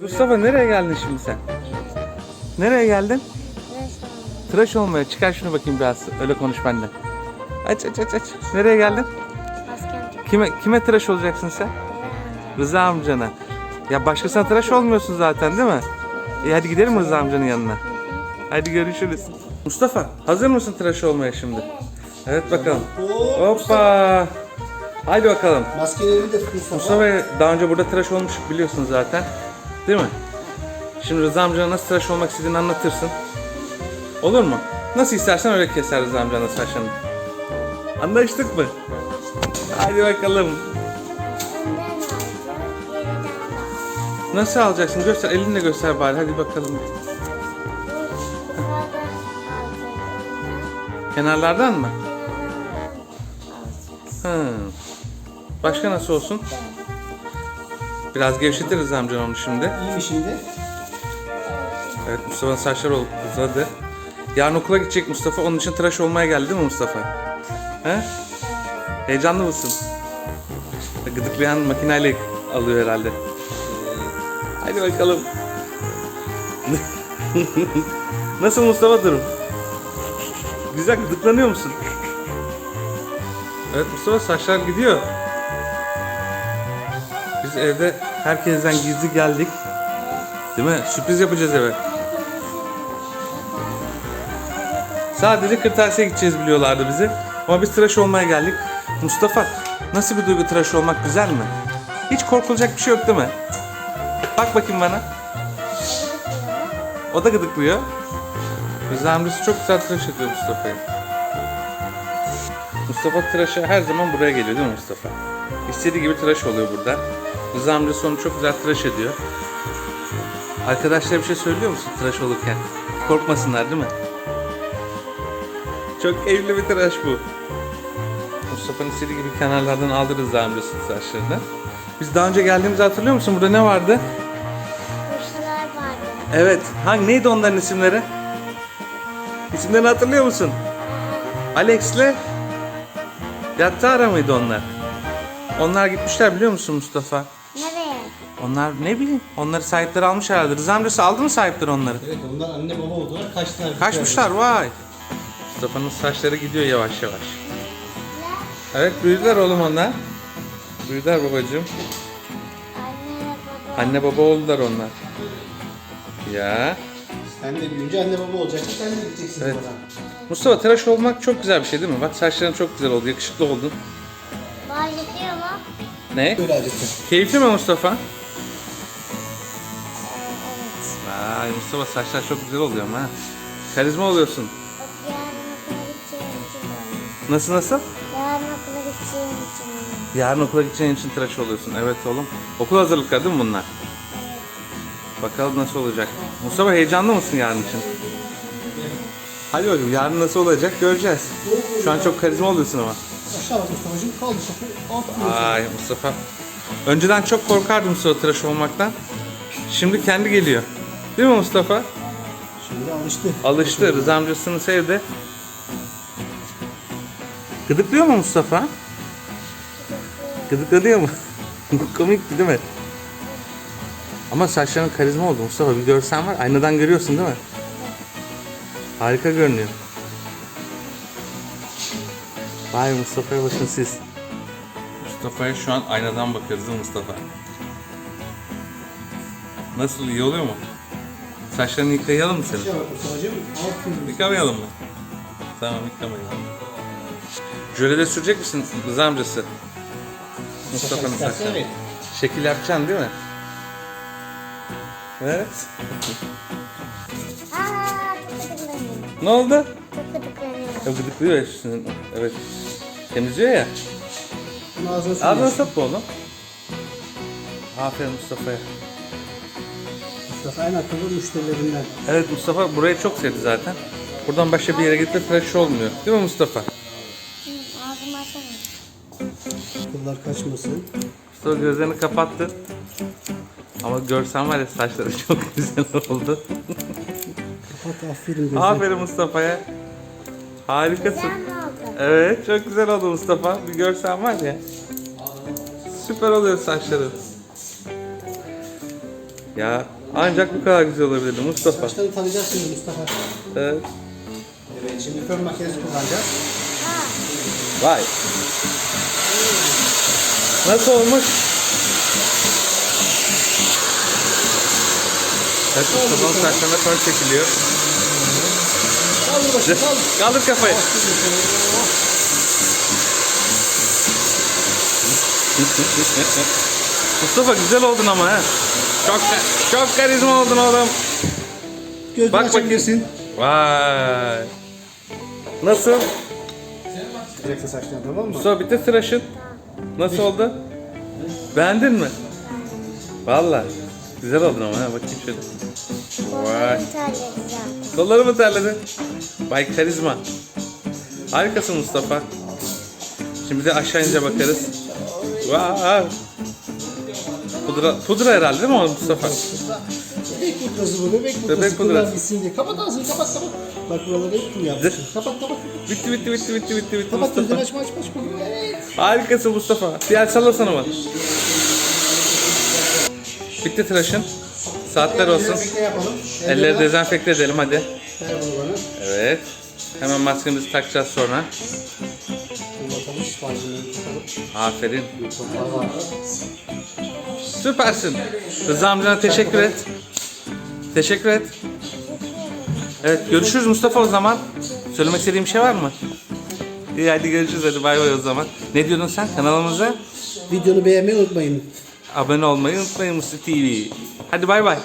Mustafa nereye geldin şimdi sen? Nereye geldin? Tıraş olmaya. Çıkar şunu bakayım biraz. Öyle konuş benden. Aç aç aç aç. Nereye geldin? Kime kime tıraş olacaksın sen? Rıza amcana. Ya başkasına tıraş olmuyorsun zaten değil mi? İyi hadi gidelim Rıza amcanın yanına. Hadi görüşürüz. Mustafa hazır mısın tıraş olmaya şimdi? Evet bakalım. Hoppa. Haydi bakalım. Maskeleri de Mustafa. Daha önce burada tıraş olmuştuk biliyorsunuz zaten. Değil mi? Şimdi Rıza amcana nasıl tıraş olmak istediğini anlatırsın. Olur mu? Nasıl istersen öyle keser Rıza amcana saçını. Anlaştık mı? Hadi bakalım. Nasıl alacaksın? Göster, elinle göster bari. Hadi bakalım. Kenarlardan mı? Hı. Başka nasıl olsun? Biraz gevşetiriz amcan onu şimdi. İyi mi şimdi? Evet Mustafa'nın saçları uzadı. Yarın okula gidecek Mustafa. Onun için tıraş olmaya geldi değil mi Mustafa? He? Heyecanlı mısın? Gıdıklayan makineyle alıyor herhalde. Hadi bakalım. Nasıl Mustafa durum? Güzel gıdıklanıyor musun? Evet Mustafa saçlar gidiyor. Evde herkesten gizli geldik. Değil mi? Sürpriz yapacağız eve. Sadece kırtasiye gideceğiz biliyorlardı bizi. Ama biz tıraş olmaya geldik. Mustafa, nasıl bir duygu tıraş olmak güzel mi? Hiç korkulacak bir şey yok değil mi? Bak bakayım bana. O da gıdıklıyor. Amcası çok güzel tıraş ediyor Mustafa'yı. Mustafa tıraşa her zaman buraya geliyor değil mi Mustafa? İstediği gibi tıraş oluyor burada. Rıza amcası onu çok güzel tıraş ediyor. Arkadaşlara bir şey söylüyor musun tıraş olurken? Korkmasınlar değil mi? Çok keyifli bir tıraş bu. Mustafa'nın istediği gibi kenarlardan aldı Rıza amcası tıraşlarını. Biz daha önce geldiğimizi hatırlıyor musun? Burada ne vardı? Kuşlar vardı. Evet. Hangi neydi onların isimleri? İsimlerini hatırlıyor musun? Alex'le Yattara mıydı onlar? Onlar gitmişler biliyor musun Mustafa? Nereye? Onlar ne bileyim. Onları sahipleri almış herhalde. Rıza amcası aldı mı sahipleri onları? Evet onlar anne baba oldular. Kaçtılar. Kaçmışlar vay. Mustafa'nın saçları gidiyor yavaş yavaş. Evet büyüdüler oğlum onlar. Büyüdüler babacığım. Anne baba. Anne baba oldular onlar. Ya. Sen de büyüyünce anne baba olacaksın. Sen de gideceksin Evet. Mustafa tıraş olmak çok güzel bir şey değil mi? Bak saçların çok güzel oldu. Yakışıklı oldun. Ne? Böyle acıttı. Keyifli mi Mustafa? Evet. Vay Mustafa saçlar çok güzel oluyor ama ha. Karizma oluyorsun. Nasıl nasıl? Yarın okula gideceğim için. Yarın okula gideceğin için tıraş oluyorsun. Evet oğlum. Okul hazırlıkları değil mi bunlar? Bakalım nasıl olacak. Mustafa heyecanlı mısın yarın için? Hadi bakalım yarın nasıl olacak göreceğiz. Şu an çok karizma oluyorsun ama. Aşağı bak Mustafa'cığım. Kaldı kapı. Alt Ay Mustafa. Önceden çok korkardım Mustafa tıraş olmaktan. Şimdi kendi geliyor. Değil mi Mustafa? Şimdi alıştı. Alıştı. Rıza amcasını sevdi. Gıdıklıyor mu Mustafa? Gıdıklanıyor mu? Komikti değil mi? Ama saçların karizma oldu Mustafa. Bir görsen var. Aynadan görüyorsun değil mi? Harika görünüyor. Vay Mustafa'ya bakın siz. Mustafa'ya şu an aynadan bakıyoruz değil mi Mustafa? Nasıl iyi oluyor mu? Saçlarını yıkayalım mı seni? Aşağı bak Mustafa'cığım. Alt Yıkamayalım mı? Tamam yıkamayalım. Jöle de sürecek misin Rıza amcası? Mustafa'nın evet. Şekil yapacaksın değil mi? Evet. Ne oldu? Ya gıdıklıyor ya şimdi. Evet. Temizliyor ya. Bunu ağzına Ağzına sürüyorsun. sokma oğlum. Aferin Mustafa'ya. Mustafa en akıllı müşterilerinden. Evet Mustafa burayı çok sevdi zaten. Buradan başka bir yere gidip tıraş olmuyor. Değil mi Mustafa? Ağzımı açamıyorum. Kıllar kaçmasın. Mustafa gözlerini kapattı. Ama görsen var ya saçları çok güzel oldu. Kapat aferin gözler. Aferin Mustafa'ya. Harikasın. Evet çok güzel oldu Mustafa. Bir görsen var ya. Süper oluyor saçları. Ya ancak bu kadar güzel olabilirdi Mustafa. Saçlarını tanıyacağız şimdi Mustafa. Evet. Evet şimdi fön makinesi kullanacağız. Vay. Nasıl olmuş? Evet, Mustafa'nın saçlarına fön çekiliyor. Kaldır başını kaldır. Kaldır kafayı. Mustafa güzel oldun ama ha. Çok çok karizma oldun oğlum. Gözünü Bak bakayım. açabilirsin. Vay. Nasıl? Direkt saçlarını tamam mı? Mustafa bitti tıraşın. Nasıl oldu? Beğendin mi? Vallahi. Güzel oldun ama ha bakayım şöyle. Vay. Kolları mı terledin? Vay karizma. Harikasın Mustafa. Şimdi de aşağı ince bakarız. Vay. Pudra, pudra herhalde değil mi o Mustafa? Bebek pudrası bu bebek pudrası. Bebek pudrası. gitsin diye. Kapat ağzını kapat kapat. Bak buraları hep kum yapmışsın. Kapat kapat. Bitti bitti bitti bitti bitti bitti Kapat gözünü Mustafa. açma açma açma. Evet. Harikasın Mustafa. Bir el sallasana bana. Bitti tıraşın. Saatler olsun. Dezenfekte yapalım. Elleri dezenfekte edelim hadi. Ver bunu bana. Evet. Hemen maskemizi takacağız sonra. Bakalım tutalım. Aferin. Toprağı var. Süpersin. Rıza amcana teşekkür et. Teşekkür et. Evet görüşürüz Mustafa o zaman. Söylemek istediğin bir şey var mı? İyi hadi görüşürüz hadi bay bay o zaman. Ne diyordun sen kanalımıza? Videonu beğenmeyi unutmayın. Abone olmayı unutmayın Mustafa TV. Hadi bay bay.